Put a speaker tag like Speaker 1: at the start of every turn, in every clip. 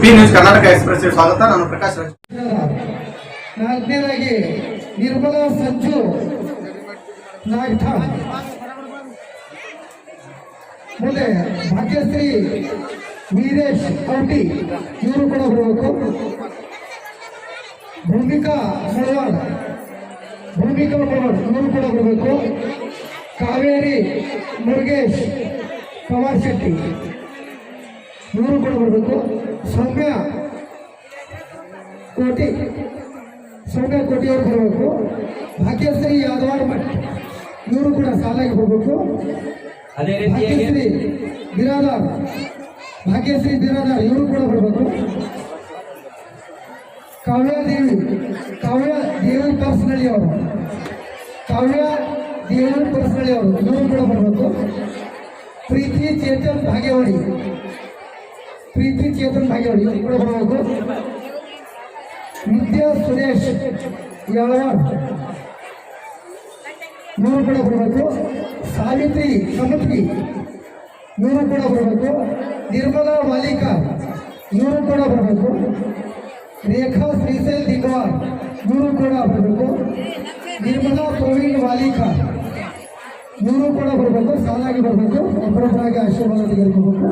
Speaker 1: B news Karnataka express ಸ್ವಾಗತ. ನಾನು ಪ್ರಕಾಶ್ ರಾಜ್.
Speaker 2: ನಾಲ್ಕನೇದಾಗಿ ನಿರ್ಮಲಾ ಸಂಜು ಮುಂದೆ ಭಾಗ್ಯಶ್ರೀ ವೀರೇಶ್ ಔಟಿ ಇವರು ಕೂಡ ಬರಬೇಕು ಭೂಮಿಕಾ ಮುಳವಾಡ್ ಭೂಮಿಕಾ ಮುಳವಾಡ್ ಇವರು ಕೂಡ ಬರಬೇಕು ಕಾವೇರಿ ಮುರುಗೇಶ್, ಪವಾರ್ ಶೆಟ್ಟಿ. ಇವರು ಕೂಡ ಬರಬೇಕು ಸೌಮ್ಯ ಕೋಟಿ. ಸೌಮ್ಯ ಕೋಟಿಯವರು ಬರಬೇಕು. ಭಾಗ್ಯಶ್ರೀ ಯಾದವಾಡ ಮಠ್. ಇವರು ಕೂಡ ಸಾಲಾಗಿ ಬರಬೇಕು.
Speaker 3: ಅದೇ
Speaker 2: ಭಾಗ್ಯಶ್ರೀ ಬಿರಾದಾರ್. ಭಾಗ್ಯಶ್ರೀ ಬಿರಾದಾರ್ ಇವರು ಕೂಡ ಬರಬೇಕು. ಕಾವ್ಯದೇವಿ ಕಾವ್ಯ ದೇವಿ ಪರ್ಸನಳಿ ಅವರು. ಕಾವ್ಯ ದೇವಿ ಪರ್ಸನಳಿ ಅವರು. ಇವರು ಕೂಡ ಬರಬೇಕು. ಪ್ರೀತಿ ಚೇತನ್ ಭಾಗ್ಯವಾಡಿ. ಪ್ರೀತಿ ಚೇತನ್ ಭಾಗ್ಯವಾಡಿ ಇವರು ಕೂಡ ಬರಬೇಕು ವಿದ್ಯಾ ಸುರೇಶ್ ಯಾಳವಾಡ್ ಇವರು ಕೂಡ ಬರಬೇಕು ಸಾವಿತ್ರಿ ಸಮತ್ರಿ ಇವರು ಕೂಡ ಬರಬೇಕು ನಿರ್ಮಲಾ ಮಾಲೀಕ ಇವರು ಕೂಡ ಬರಬೇಕು ರೇಖಾ ಶ್ರೀಶೈಲ್ ದಿಗ್ವಾರ್ ಇವರು ಕೂಡ ಬರಬೇಕು ನಿರ್ಮಲಾ ಪ್ರವೀಣ್ ಮಾಲೀಕ ಇವರು ಕೂಡ ಬರಬೇಕು ಸಾಲಾಗಿ ಬರಬೇಕು. ಒಬ್ಬರೊಬ್ಬರಾಗಿ ಆಶೀರ್ವಾದ ತೆಗೆದುಕೋಬೇಕು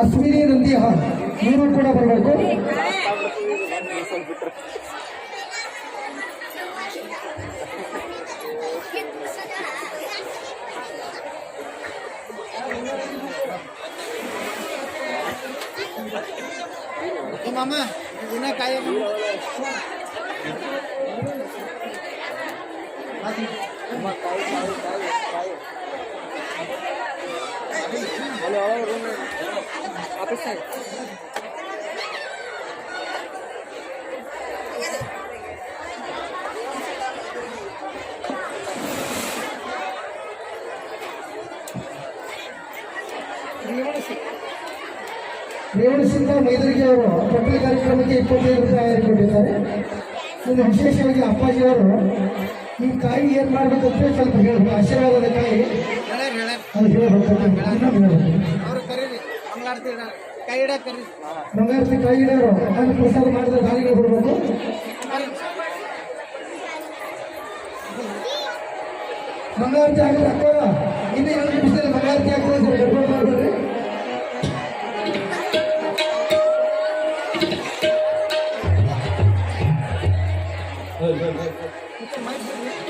Speaker 2: ಅಶ್ವಿನಿ ನಂದಿಹಾರ್ ಇವರು ಕೂಡ ಬರಬೇಕು.
Speaker 4: ಮಾಮ ಇನ್ನ ಕಾಯ
Speaker 2: ರೇವಣಸಿಂಹ ಮೈದರ್ಗಿ ಅವರು ಪಟ್ಟಿ ಕಾರ್ಯಕ್ರಮಕ್ಕೆ ಇಪ್ಪತ್ತೈದು ರೂಪಾಯಿ ಕೊಟ್ಟಿದ್ದಾರೆ. ಇನ್ನು ವಿಶೇಷವಾಗಿ ಅಪ್ಪಾಜಿಯವರು ಈ ಕಾಯಿ ಏನ್ ಮಾಡ್ಬೇಕಂದ್ರೆ ಸ್ವಲ್ಪ ಹೇಳ್ಬೇಕು ಆಶೀರ್ವಾದದ ಕಾಯಿ
Speaker 4: ಕೈ
Speaker 2: ಬಂಗಾರತಿ ಕೈ ಹಿಡಿಯೋರು ಅದನ್ನು ಪ್ರಸಾದ ಮಾಡಿದ್ರೆ ಗಾಳಿಗೆ ಬರಬೇಕು ಬಂಗಾರತಿ ಹಾಕಿದ್ರೆ ಹಾಕೋ ಇನ್ನೂ ಎರಡು ನಿಮಿಷದಲ್ಲಿ ಬಂಗಾರತಿ ಹಾಕಿದ್ರೆ ಸರ್ ಗಡ್ಬಡ್ ಮಾಡಬೇಡ್ರಿ.
Speaker 3: Thank.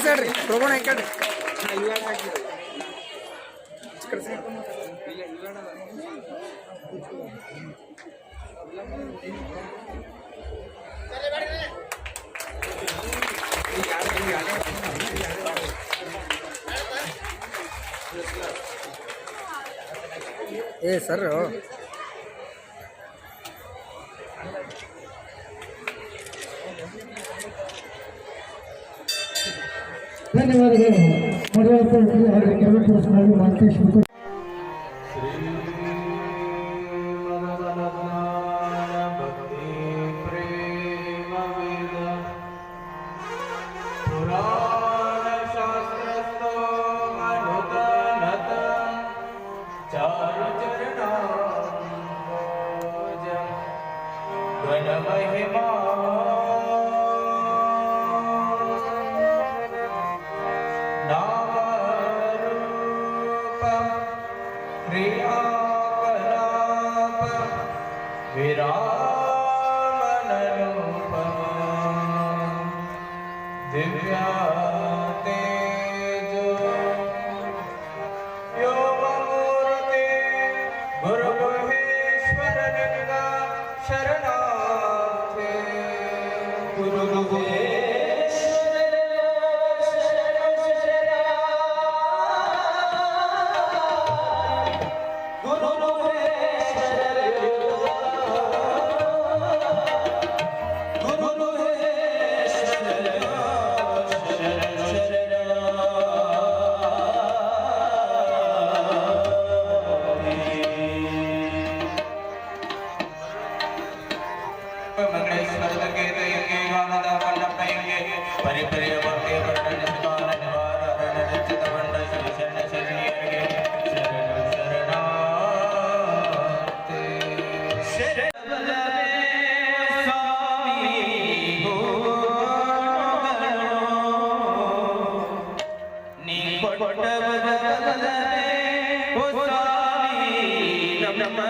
Speaker 4: ಪ್ರಭುಣ ಈ ಕಡೆ ಏ ಸರ್
Speaker 3: ಧನ್ಯವಾದಗಳು. ಮಡಿವಾಳ
Speaker 5: ನಮ್ಮ